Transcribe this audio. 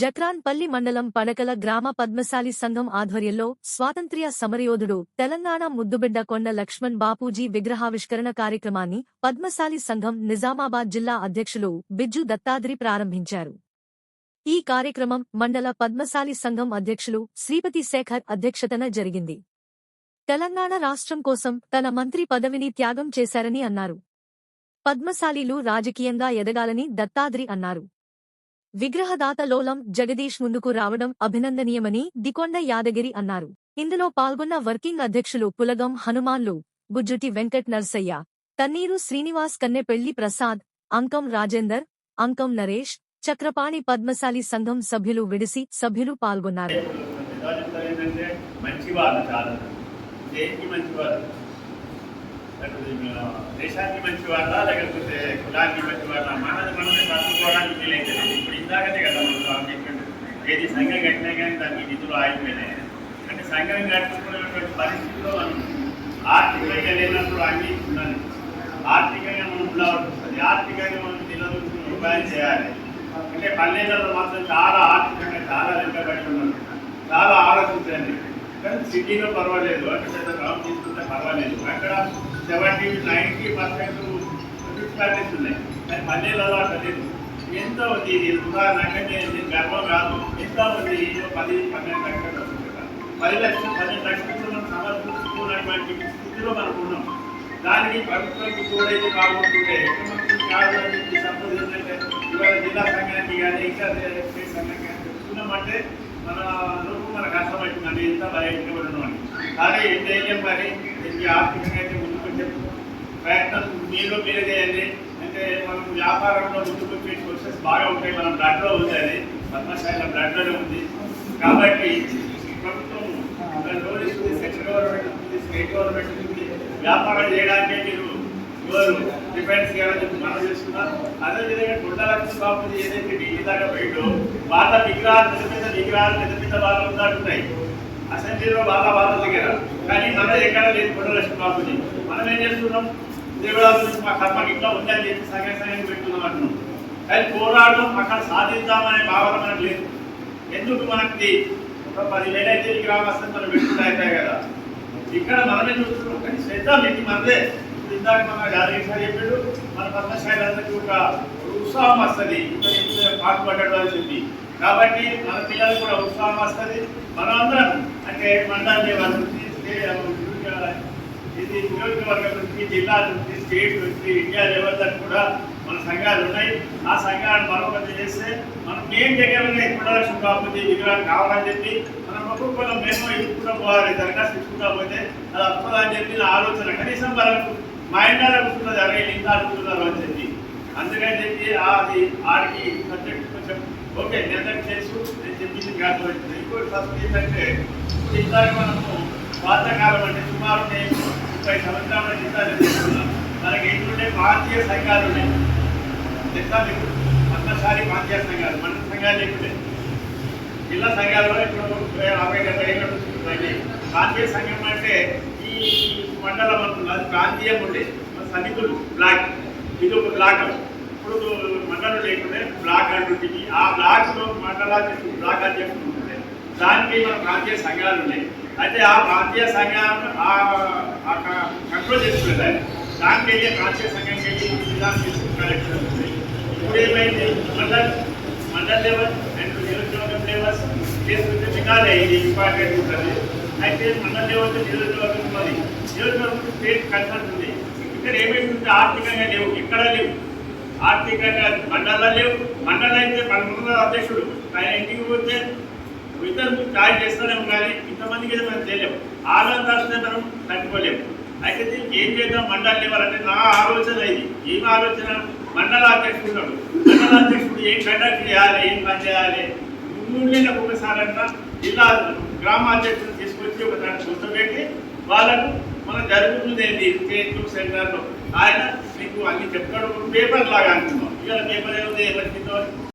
జక్రాన్పల్లి మండలం పడకల గ్రామ పద్మశాలి సంఘం ఆధ్వర్యంలో స్వాతంత్ర్య సమరయోధుడు తెలంగాణ ముద్దుబిడ్డ కొండ లక్ష్మణ్ బాపూజీ విగ్రహావిష్కరణ కార్యక్రమాన్ని పద్మశాలి సంఘం నిజామాబాద్ జిల్లా అధ్యక్షులు బిజ్జు దత్తాద్రి ప్రారంభించారు. ఈ కార్యక్రమం మండల పద్మశాలి సంఘం అధ్యక్షులు శ్రీపతి శేఖర్ అధ్యక్షతన జరిగింది. తెలంగాణ రాష్ట్రం కోసం తన మంత్రి పదవిని త్యాగం చేశారని అన్నారు. పద్మశాలీలు రాజకీయంగా ఎదగాలని దత్తాద్రి అన్నారు. విగ్రహదాత లోలం జగదీష్ ముందుకు రావడం అభినందనీయమని దికొండ యాదగిరి అన్నారు. ఇందులో పాల్గొన్న వర్కింగ్ అధ్యక్షులు పులగం హనుమాన్లు బుజ్జుటి వెంకట్ నర్సయ్య తన్నీరు శ్రీనివాస్ కన్నెపెళ్ళి ప్రసాద్ అంకం రాజేందర్ అంకం నరేష్ చక్రపాణి పద్మశాలి సంఘం సభ్యులు విడిసి సభ్యులు పాల్గొన్నారు. దేశానికి మంచి వాళ్ళ లేకపోతే మన దేశానికి మనది మనమే పట్టుకోవడానికి వీలైతే ఇందాకనే కదా మనం చెప్పండి ఏది సంఘం కట్టినా కానీ దానికి నిధులు ఆగిపోయినాయి అంటే సంఘం కట్టుకునేటువంటి పరిస్థితిలో మనం ఆర్థికంగా లేనప్పుడు అన్ని ఉండాలి. ఆర్థికంగా మనం ఉండవలసి వస్తుంది. ఆర్థికంగా మనం నిలదొక్కుని ఉపాయం చేయాలి. అంటే పల్లెలలో మాత్రం చాలా ఆర్థికంగా చాలా వెనుకబడి ఉన్నారు. చాలా ఆలోచించండి. కానీ సిటీలో పర్వాలేదు. అంటే పెద్ద గ్రామం తీసుకుంటే పర్వాలేదు. అక్కడ సెవెంటీ నైంటీ పర్సెంట్ మున్సిపాలిటీస్ ఉన్నాయి. కానీ పల్లెలలో అక్కడ లేదు. ఎంత ఉంది ఇది ఉదాహరణగా నేను గర్వం కాదు. ఎంత ఉంది పది పన్నెండు లక్షలు పది లక్షలు పన్నెండు లక్షలు సమర్పించుకున్నటువంటి స్థితిలో మనకు ఉన్నాం. దానికి ప్రభుత్వానికి తోడైతే బాగుంటుంటే మనకి కాదు అని చెప్పి సంప్రదించంటే ఇవాళ జిల్లా సంఘానికి కానీ ఇంకా స్టేట్ సంఘానికి కానీ చెప్తున్నామంటే మన లోపు మనకు అర్థమవుతుందండి. ఎంత భయంకరమైన అని. కానీ ఏం చేయలేం మరి ఆర్థికంగా అయితే ముందుకు వచ్చే ప్రయత్నం మీరు మీరే చేయండి. అంటే మనం వ్యాపారంలో ముందుకు వచ్చే బాగా ఉంటాయి. మనం బ్లడ్లో ఉంది అది. పద్మశాల బ్లడ్లోనే ఉంది. కాబట్టి ప్రభుత్వం లోన్ ఇస్తుంది. సెంట్రల్ గవర్నమెంట్ ఉంది స్టేట్ గవర్నమెంట్ ఉంది. వ్యాపారం చేయడానికే మీరు ఎవరు డిఫెన్స్ చేయాలని మనం చేస్తున్నారు అదేవిధంగా గుండాలకు బాబు ఏదైతే ఢిల్లీ దాకా పోయిందో వాళ్ళ విగ్రహాలు పెద్ద పెద్ద విగ్రహాలు పెద్ద పెద్ద వాళ్ళు ఉన్నట్టున్నాయి అసెంబ్లీలో వాళ్ళ వాళ్ళ దగ్గర కానీ మన ఎక్కడ లేదు గుండలక్ష్మి బాబుని మనం ఏం చేస్తున్నాం? దేవుడు మా కర్మకి ఇట్లా ఉందని చెప్పి సగం సగం పెట్టుకున్నాం అంటున్నాం కానీ పోరాడడం అక్కడ సాధిద్దామనే భావన మనకు లేదు ఎందుకు మనకి ఒక పదివేలు అయితే ఈ మనం పెట్టుకుంటే కదా ఇక్కడ మనమే చూస్తున్నాం కానీ శ్రద్ధ మీకు మనదే ఇప్పుడు ఇందాక మన యాదగిరి సార్ చెప్పాడు మన పద్మశాలందరికీ ఒక ఉత్సాహం వస్తుంది పాటుపడ్డాడు అని చెప్పి కాబట్టి మన పిల్లలకు కూడా ఉత్సాహం వస్తుంది. మనం అందరం అంటే మండలి వాళ్ళ ఇది నియోజకవర్గం నుంచి జిల్లా నుంచి స్టేట్ నుంచి ఇండియా లెవెల్ దాకా కూడా మన సంఘాలు ఉన్నాయి. ఆ సంఘాలను బలోపతి చేస్తే మనం ఏం దగ్గర ప్రొడక్షన్ కాకపోతే విగ్రహాలు కావాలని చెప్పి మనం ఒక్కొక్కరు మేము ఇచ్చుకుంటూ పోవాలి దరఖాస్తు ఇచ్చుకుంటా పోతే అది అప్పుడు అని చెప్పి నా ఆలోచన. కనీసం వాళ్ళకు మా ఇంట్లో కూర్చున్నది అరే ఇంత అనుకుంటున్నారు అని చెప్పి. అందుకని చెప్పి అది ఆడికి సబ్జెక్ట్ కొంచెం ఓకే నేను చేసు నేను చెప్పింది కాదు ఇంకోటి ఫస్ట్ ఏంటంటే ఇప్పుడు ఇందాక మనము పాతకాలం అంటే సుమారు నేను ముప్పై సంవత్సరాల క్రితం మనకి ఏంటంటే ప్రాంతీయ సంఘాలు ఉన్నాయి. తెలుసా మీకు? పద్మశాలి ప్రాంతీయ సంఘాలు మన సంఘాలు లేకుండే. జిల్లా సంఘాల్లో ఇప్పుడు అరవై డెబ్బై ఏళ్ళు ప్రాంతీయ సంఘం అంటే ఈ మండలం అంటున్నారు అది ప్రాంతీయం ఉండే. సమితులు బ్లాక్. ఇది ఒక బ్లాక్ ఇప్పుడు మండలం లేకుంటే బ్లాక్ అంటుంటివి ఆ బ్లాక్లో మండలాధ్యక్షుడు బ్లాక్ అధ్యక్షుడు ఉంటుండే దానికి మన ప్రాంతీయ సంఘాలు ఉన్నాయి. అయితే ఆ ప్రాంతీయ సంఘాలను కంట్రోల్ చేసుకునేది దానికి వెళ్ళి ప్రాంతీయ సంఘానికి వెళ్ళి విధానం తీసుకుని ఇప్పుడు ఏమైంది? మండల్ మండల్ లెవెల్ అండ్ నియోజకవర్గం లెవెల్స్ చేసుకుంటే వినాలే ఇది ఇంపార్టెంట్ ఉంటుంది అయితే మండల్ లెవెల్ నియోజకవర్గం ఉన్నది నియోజకవర్గం స్టేట్ కన్సర్న్ ఉంది. ఇక్కడ ఏమైంది ఆర్థికంగా లేవు. ఎక్కడ లేవు. ఆర్థికంగా మండలాలు లేవు. మండలం అయితే మన అధ్యక్షుడు. ఆయన ఇంటికి పోతే ఇద్దరు ఛాయ్ చేస్తూనే కానీ ఇంతమందికి అయితే మనం చేయలేము. ఆనందాస్తే మనం తట్టుకోలేము. అయితే దీనికి ఏం చేద్దాం? మండలి ఇవ్వాలంటే అంటే నా ఆలోచన ఇది. ఏం ఆలోచన? మండల అధ్యక్షుడు ఉన్నాడు. మండల అధ్యక్షుడు ఏం కండక్ట్ చేయాలి? ఏం పని చేయాలి? మూడు నెలలకు ఒకసారి అన్నా జిల్లా గ్రామాధ్యక్షుడు తీసుకొచ్చి ఒక దాన్ని కూర్చోబెట్టి వాళ్ళకు మనం జరుగుతుంది ఏంటి? స్టేట్ సెంటర్లో. ఆయన మీకు అన్ని చెప్తాడు. పేపర్ లాగా అనుకున్నాం ఇవాళ పేపర్ ఏముంది? ఎవరికి